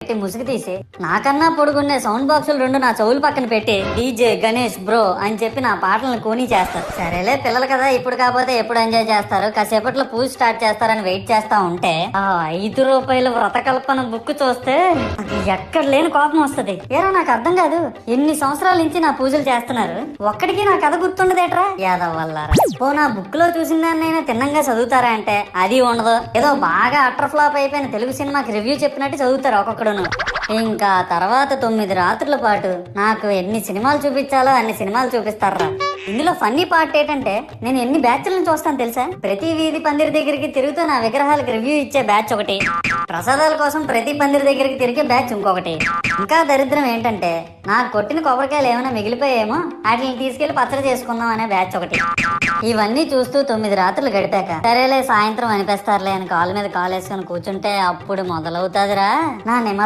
పెట్టి ముసుగు తీసి నాకన్నా పొడుగున్నే సౌండ్ బాక్సులు రెండు నా చెవులు పక్కన పెట్టి డీజే గణేష్ బ్రో అని చెప్పి నా పాటలను కోని చేస్తారు. సరేలే పిల్లలు కదా ఇప్పుడు కాకపోతే ఎప్పుడు ఎంజాయ్ చేస్తారు? కాసేపట్లో పూజ స్టార్ట్ చేస్తారని వెయిట్ చేస్తా ఉంటే ఆ ఐదు రూపాయల వ్రతకల్పన బుక్ చూస్తే అది ఎక్కడ లేని కోపం వస్తది. ఏరా నాకు అర్థం కాదు. ఎన్ని సంవత్సరాల నుంచి నా పూజలు చేస్తున్నారు? ఒక్కడికి నా కథ గుర్తుండదేట్రా? యాదవ్ వల్ల ఓ నా బుక్లో చూసిన దాన్నైనా తిన్నంగా చదువుతారా అంటే అది ఉండదు. ఏదో బాగా అట్టర్ ఫ్లాప్ అయిపోయిన తెలుగు సినిమాకి రివ్యూ చెప్పినట్టు చదువుతారు ఒక్కొక్కడును ఇంకా తర్వాత తొమ్మిది రాత్రుల పాటు నాకు ఎన్ని సినిమాలు చూపించాలో అన్ని సినిమాలు చూపిస్తారా? ఇందులో ఫన్నీ పార్ట్ ఏంటంటే నేను ఎన్ని బ్యాచ్లను చూస్తాను తెలుసా? ప్రతి వీధి పందిరి దగ్గరికి తిరుగుతూ నా విగ్రహాలకు రివ్యూ ఇచ్చే బ్యాచ్ ఒకటి. ప్రసాదాల కోసం ప్రతి పందిరి దగ్గరికి తిరిగే బ్యాచ్ ఇంకొకటి. ఇంకా దరిద్రం ఏంటంటే నాకు కొట్టిన కొబ్బరికాయలు ఏమైనా మిగిలిపోయేమో వాటిని తీసుకెళ్ళి పచ్చడి చేసుకుందాం అనే బ్యాచ్ ఒకటి. ఇవన్నీ చూస్తూ తొమ్మిది రాత్రులు గడిపాక సరేలే సాయంత్రం అనిపిస్తారులే అని కాలు మీద కాలు వేసుకొని కూర్చుంటే అప్పుడు మొదలవుతాదిరా. నా నిమర్